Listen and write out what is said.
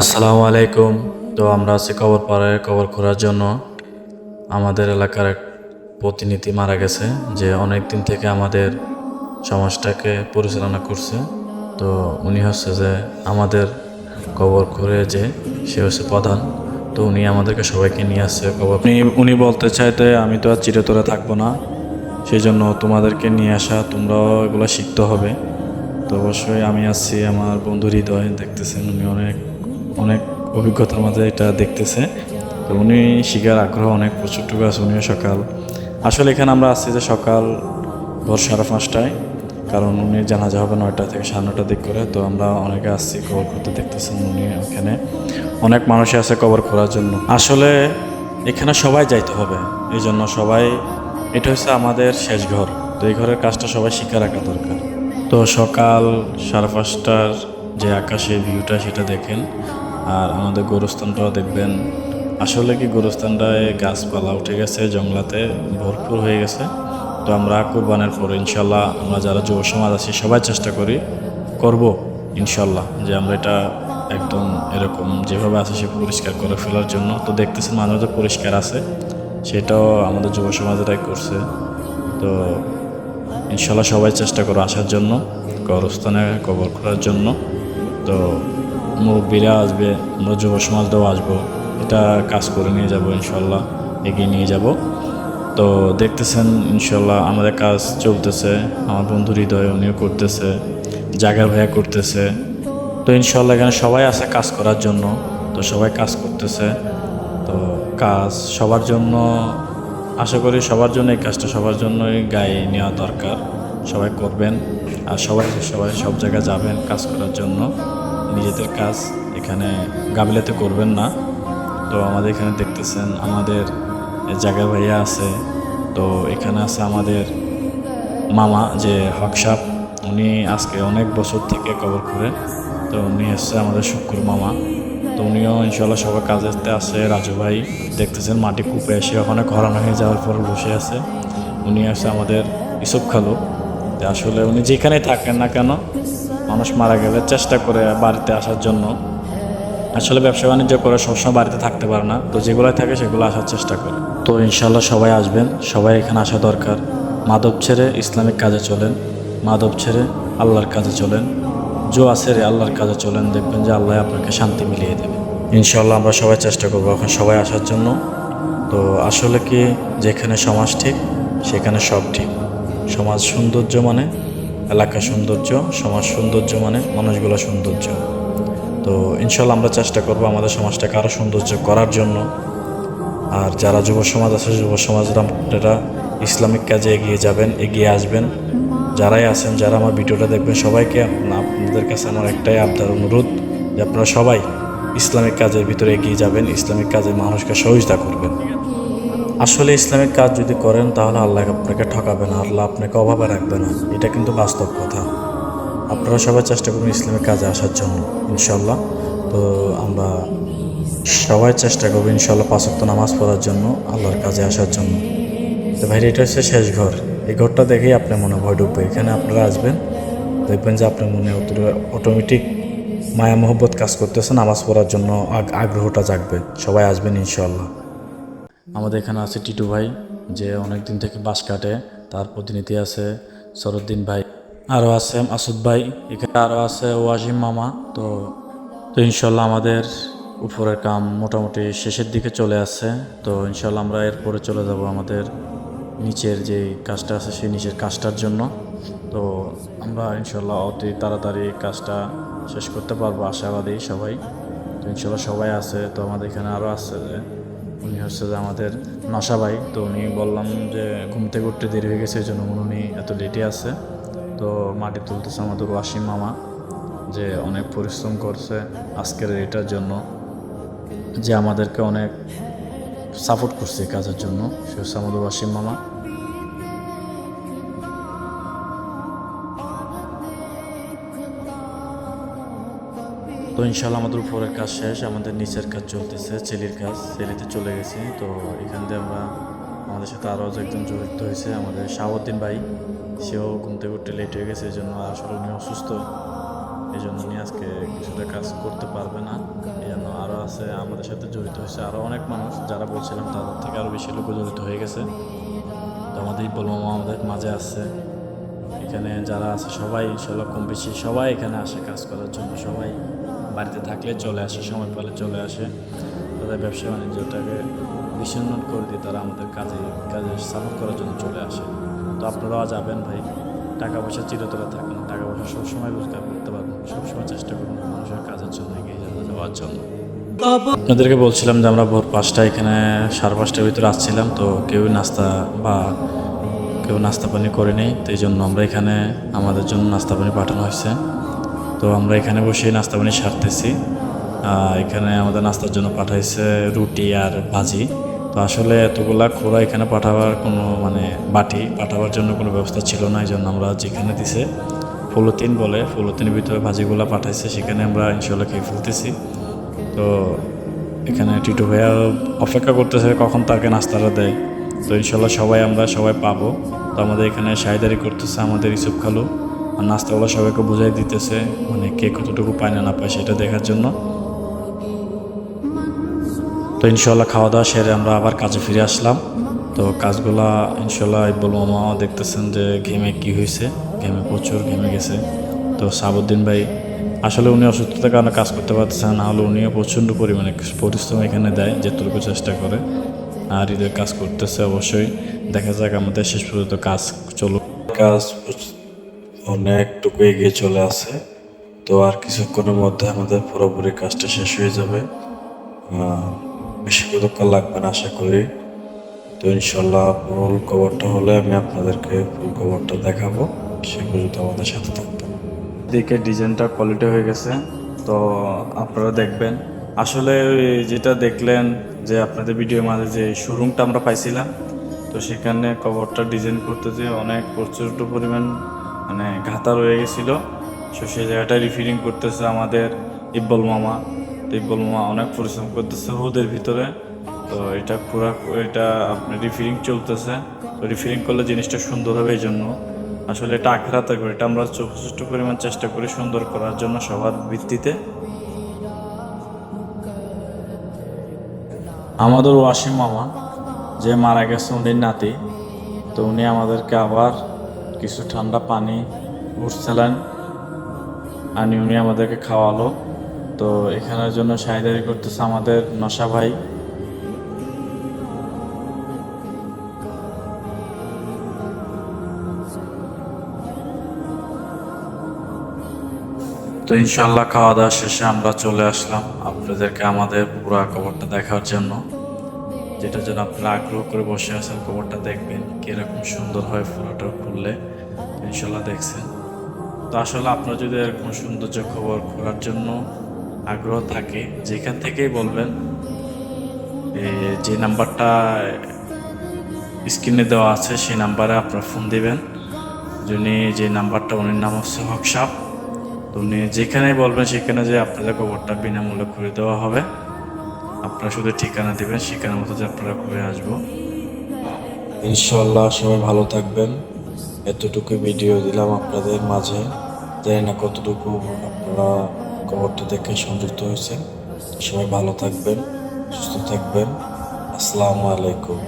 আসসালামু আলাইকুম। তো আমরা আছি কবর পাড়ায় কবর খোঁড়ার জন্য। আমাদের এলাকার এক প্রতিনিধি মারা গেছে, যে অনেক দিন থেকে আমাদের সমাজটাকে পরিচালনা করছে। তো উনি হচ্ছে যে আমাদের কবর খুঁড়ে যে, সে হচ্ছে প্রধান। তো উনি আমাদেরকে সবাইকে নিয়ে আসছে কবর। উনি উনি বলতে চাইতে আমি তো আর চিরতরে থাকব না। সেই জন্য তোমাদেরকে নিয়ে আসা, তোমরাও এগুলো শিখতে হবে। তো অবশ্যই আমি আসছি আমার বন্ধু হৃদয় দেখতেছেন উনি অনেক। অনেক অভিজ্ঞতার মাঝে এটা দেখতেছে। তো উনি শিকার আগ্রহ অনেক প্রচুরটুকু আছে উনিও সকাল। আসলে এখানে আমরা আসছি যে সকাল ভোর সাড়ে পাঁচটায়, কারণ উনি জানাজা হবে নয়টা থেকে সাড়ে নটার দিক করে। তো আমরা অনেকে আসছি কবর করতে দেখতেছেন উনি ওখানে অনেক মানুষই আছে কবর করার জন্য। আসলে এখানে সবাই যাইতে হবে, এই জন্য সবাই, এটা হচ্ছে আমাদের শেষ ঘর। তো এই ঘরের কাজটা সবাই শিখে রাখা দরকার। তো সকাল সাড়ে পাঁচটার যে আকাশের ভিউটা সেটা দেখেন। আর আমাদের গোরস্থানটাও দেখবেন, আসলে কি গোরস্থানটায় গাছপালা উঠে গেছে, জঙ্গলাতে ভরপুর হয়ে গেছে। তো আমরা কোরবানের পর ইনশাল্লাহ আমরা যারা যুব সমাজ আছি, সবাই চেষ্টা করি, করব ইনশাল্লাহ যে আমরা এটা একদম এরকম যেভাবে আছে সে পরিষ্কার করে ফেলার জন্য। তো দেখতেছেন মাঝে মাঝে পরিষ্কার আছে, সেটাও আমাদের যুব সমাজেরাই করছে। তো ইনশাল্লাহ সবাই চেষ্টা করো আসার জন্য কবরস্থানে কবর করার জন্য। তো মুরব্বীরা আসবে, আমরা যুব সমাজটাও আসব। এটা কাজ করে নিয়ে যাব ইনশাল্লাহ, এগিয়ে নিয়ে যাব। তো দেখতেছেন ইনশাল্লাহ আমাদের কাজ চলতেছে, আমার বন্ধু হৃদয় উনিও করতেছে, জাগার ভাইয়া করতেছে। তো ইনশাল্লাহ এখানে সবাই আছে কাজ করার জন্য, তো সবাই কাজ করতেছে। তো কাজ সবার জন্য, আশা করি সবার জন্য এই কাজটা সবার জন্যই গায়ে নেওয়া দরকার। সবাই করবেন, আর সবাই সবাই সব জায়গায় যাবেন কাজ করার জন্য। নিজেদের কাজ এখানে গাবিলাতে করবেন না। তো আমাদের এখানে দেখতেছেন আমাদের জায়গা ভাইয়া আছে। তো এখানে আছে আমাদের মামা যে হকসাপ উনি আজকে অনেক বছর থেকে কবর করে। তো উনি এসছে আমাদের শুক্র মামা। তো উনিও ইনশাল্লাহ সবার কাজেতে আছে। রাজু ভাই দেখতেছেন মাটি কূপে এসে ওখানে ঘরানো হয়ে যাওয়ার পর বসে আছে। উনি আছে আমাদের ইসব খালু। আসলে উনি যেখানে থাকেন না কেন মানুষ মারা গেলে চেষ্টা করে বাড়িতে আসার জন্য। আসলে ব্যবসা বাণিজ্য করে সবসময় বাড়িতে থাকতে পারে না, তো যেগুলো থাকে সেগুলো আসার চেষ্টা করে। তো ইনশাল্লাহ সবাই আসবেন, সবাই এখানে আসা দরকার। মাদক ছেড়ে ইসলামিক কাজে চলেন, মাদক ছেড়ে আল্লাহর কাজে চলেন। জো আছে রে, আল্লাহর কাজে চলেন, দেখবেন যে আল্লাহ আপনাকে শান্তি মিলিয়ে দেবে। ইনশাল্লাহ আমরা সবাই চেষ্টা করব এখন সবাই আসার জন্য। তো আসলে কি, যেখানে সমাজ ঠিক, সেখানে সব ঠিক। সমাজ সৌন্দর্য মানে এলাকা সৌন্দর্য, সমাজ সৌন্দর্য মানে মানুষগুলো সৌন্দর্য। তো ইনশাল্লাহ আমরা চেষ্টা করব আমাদের সমাজটাকে আরও সৌন্দর্য করার জন্য। আর যারা যুব সমাজ আছে, যুব সমাজরা আপনারা ইসলামিক কাজে এগিয়ে যাবেন, এগিয়ে আসবেন। যারাই আছেন, যারা আমার ভিডিওটা দেখবেন, সবাইকে আপনাদের কাছে আমার একটাই আবদার, অনুরোধ যে আপনারা সবাই ইসলামিক কাজের ভিতরে এগিয়ে যাবেন, ইসলামিক কাজে মানুষকে সহযোগিতা করবেন। আসলে ইসলামিক কাজ যদি করেন, তাহলে আল্লাহ আপনাকে ঠকাবে না, আল্লাহ আপনাকে অভাবে রাখবে না। এটা কিন্তু বাস্তব কথা। আপনারা সবাই চেষ্টা করুন ইসলামিক কাজে আসার জন্য ইনশাল্লাহ তো আমরা সবাই চেষ্টা করব ইনশাল্লাহ পাঁচক্ত নামাজ পড়ার জন্য, আল্লাহর কাজে আসার জন্য। তো ভাই এটা হচ্ছে শেষ ঘর। এই ঘরটা দেখেই আপনার মনে ভয় ঢুকবে এখানে আপনারা আসবেন, দেখবেন যে আপনার মনে অটোমেটিক মায়া মোহব্বত কাজ করতেছে, নামাজ পড়ার জন্য আগ- আগ্রহটা জাগবে। সবাই আসবেন ইনশাল্লাহ আমাদের এখানে আছে টিটু ভাই, যে অনেক দিন থেকে বাস কাটে, তার প্রতিনিধি আছে সরুদ্দিন ভাই। আরও আছে আসুদ ভাই, এখানে আরও আছে ওয়াজিম মামা। তো তো ইনশাল্লাহ আমাদের উপরের কাম মোটামুটি শেষের দিকে চলে আসছে। তো ইনশাল্লাহ আমরা এরপরে চলে যাব আমাদের নিচের যে কাজটা আছে, সেই নিচের কাজটার জন্য। তো আমরা ইনশাল্লাহ অতি তাড়াতাড়ি কাজটা শেষ করতে পারব, আশাবাদী সবাই। তো ইনশাল্লাহ সবাই আছে, তো আমাদের এখানে আরও আছে যে উনি হচ্ছে যে আমাদের নশা ভাই। তো উনি বললাম যে ঘুমতে ঘুরতে দেরি হয়ে গেছে এই জন্য উনি এত লেটে আছে। তো মাটি তুলতেছে আমাদের ওয়াসিম মামা, যে অনেক পরিশ্রম করছে আজকের এটার জন্য। যে আমাদেরকে অনেক সাপোর্ট করছে কাজের জন্য, সে হচ্ছে আমাদের ওয়াসিম মামা। তো ইনশাল্লাহ আমাদের উপরের কাজ শেষ, আমাদের নিচের কাজ চলতেছে ছেলির কাজ ছেলিতে চলে গেছি। তো এখান দিয়ে আমরা আমাদের সাথে আরও একজন জড়িত হয়েছে, আমাদের শাহাবুদ্দিন ভাই, সেও ঘুম থেকে উঠতে লেট হয়ে গেছে এই জন্য আসলে উনি অসুস্থ। এই জন্য নিয়ে আজকে কিছুটা কাজ করতে পারবে না। এই জন্য আরও আছে, আমাদের সাথে জড়িত হয়েছে আরও অনেক মানুষ, যারা বলছিলাম তাদের থেকে আরও বেশি লোক জড়িত হয়ে গেছে। তো আমাদের ইকবল মামা আমাদের মাঝে আসছে এখানে যারা আছে সবাই ইনশাল্লাহ কম বেশি সবাই এখানে আসে কাজ করার জন্য, সবাই। বাড়িতে থাকলে চলে আসে, সময় পেলে চলে আসে। তাদের ব্যবসা বাণিজ্যটাকে বিচ্ছিন্ন করে দিয়ে তারা আমাদের কাজে কাজে সাপোর্ট করার জন্য চলে আসে। তো আপনারাও যাবেন ভাই। টাকা পয়সা চিরতরে থাকে না টাকা পয়সা সবসময় রোজগার করতে পারবেন, সবসময় চেষ্টা করুন মানুষের কাজের জন্য, এগিয়ে যাওয়ার জন্য। আপনাদেরকে বলছিলাম যে আমরা ভোর পাঁচটা এখানে সাড়ে পাঁচটার ভিতরে আসছিলাম, তো কেউ নাস্তা বা কেউ নাস্তা পানি করেনি, তো এই জন্য আমরা এখানে আমাদের জন্য নাস্তা পানি পাঠানো হয়েছে। তো আমরা এখানে বসে নাস্তা পানি সারতেছি। এখানে আমাদের নাস্তার জন্য পাঠাইছে রুটি আর ভাজি। তো আসলে এতগুলা খোরা এখানে পাঠাবার কোনো মানে বাটি পাঠাবার জন্য কোনো ব্যবস্থা ছিল না এই জন্য আমরা যেখানে দিছে ফুলতিন বলে, ফুলতিনের ভিতরে ভাজিগুলা পাঠাইছে, সেখানে আমরা ইনশাল্লাহ খেয়ে ফেলতেছি। তো এখানে টিটু ভাইয়া অপেক্ষা করতেছে কখন তাকে নাস্তাটা দেয়। তো ইনশাল্লাহ সবাই আমরা সবাই পাবো। তো আমাদের এখানে সাহিদারি করতেছে আমাদের ইসুফ খালু। নাস্তাগুলো সবাইকে বোঝাই দিতেছে মানে কে কতটুকু পায় না না পায় সেটা দেখার জন্য। তো ইনশাল্লাহ খাওয়া দাওয়া সেরে আমরা আবার কাজে ফিরে আসলাম। তো কাজগুলা ইনশাল্লাহ ইকবল মামা দেখতেছেন যে ঘেমে কি হয়েছে ঘেমে প্রচুর, ঘেমে গেছে। তো সাবুদ্দিন ভাই, আসলে উনি অসুস্থতার কারণে কাজ করতে পারতেছেন না হলে উনিও প্রচণ্ড পরিমাণে পরিশ্রম এখানে দেয়, যেটুকু চেষ্টা করে। আর ঈদের কাজ করতেছে অবশ্যই। দেখা যাক আমাদের শেষ পর্যন্ত কাজ চলুক। কাজ অনেকটুকু এগিয়ে চলে আসে। তো আর কিছুক্ষণের মধ্যে আমাদের পুরোপুরি কাজটা শেষ হয়ে যাবে। বেশি কতক্ষণ লাগবে না, আশা করি। তো ইনশাল্লাহ ফুল কভারটা হলে আমি আপনাদেরকে ফুল কভারটা দেখাবো। সে পর্যন্ত আমাদের সাথে থাকবেন। দিকে ডিজাইনটা কোয়ালিটি হয়ে গেছে। তো আপনারা দেখবেন। আসলে যেটা দেখলেন যে আপনাদের ভিডিওর মাঝে যে শোরুমটা আমরা পাইছিলাম, তো সেখানে কভারটা ডিজাইন করতে যে অনেক প্রচুর পরিমাণ মানে ঘাতা রয়ে গেছিল। তো সেই জায়গাটা রিফিলিং করতেছে আমাদের ইব্বল মামা। তো ইব্বল মামা অনেক পরিশ্রম করতেছে ওদের ভিতরে। তো এটা পুরা, এটা আপনি রিফিলিং চলতেছে। তো রিফিলিং করলে জিনিসটা সুন্দর হবে এই জন্য আসলে এটা আখড়াতে করি, এটা আমরা যথেষ্ট পরিমাণ চেষ্টা করি সুন্দর করার জন্য সবার ভিত্তিতে। আমাদের ওয়াসিম মামা, যে মারা গেছে উনি নাতি, তো উনি আমাদেরকে আবার কিছু ঠান্ডা পানি উঠছিলেন আনি উনি আমাদেরকে খাওয়ালো। তো এখানের জন্য সাহিদারি করতেছে আমাদের নশা ভাই। তো ইনশাল্লাহ খাওয়া দাওয়া শেষে আমরা চলে আসলাম আপনাদেরকে আমাদের পুরো খবরটা দেখার জন্য। যেটা যেন আপনারা আগ্রহ করে বসে আছেন খবরটা দেখবেন কীরকম সুন্দর হয় পুরোটা খুললে। ইনশাল্লাহ দেখছেন। তো আসলে আপনারা যদি এরকম সৌন্দর্য খবর খোলার জন্য আগ্রহ থাকে, যেখান থেকেই বলবেন যে নাম্বারটা স্ক্রিনে দেওয়া আছে, সেই নাম্বারে আপনারা ফোন দিবেন। যিনি, যে নাম্বারটা, উনির নাম হচ্ছে হকসাপ তো উনি যেখানেই বলবেন, সেখানে যে আপনাদের খবরটা বিনামূল্যে করে দেওয়া হবে। আপনারা শুধু ঠিকানা দেবেন, ঠিকানা মতো আপনারা ঘুরে আসব। ইনশাল্লাহ সবাই ভালো থাকবেন। এতটুকু ভিডিও দিলাম আপনাদের মাঝে। জানি না কতটুকু আপনারা খবরটা দেখে সংযুক্ত হয়েছেন। সবাই ভালো থাকবেন, সুস্থ থাকবেন। আসসালামু আলাইকুম।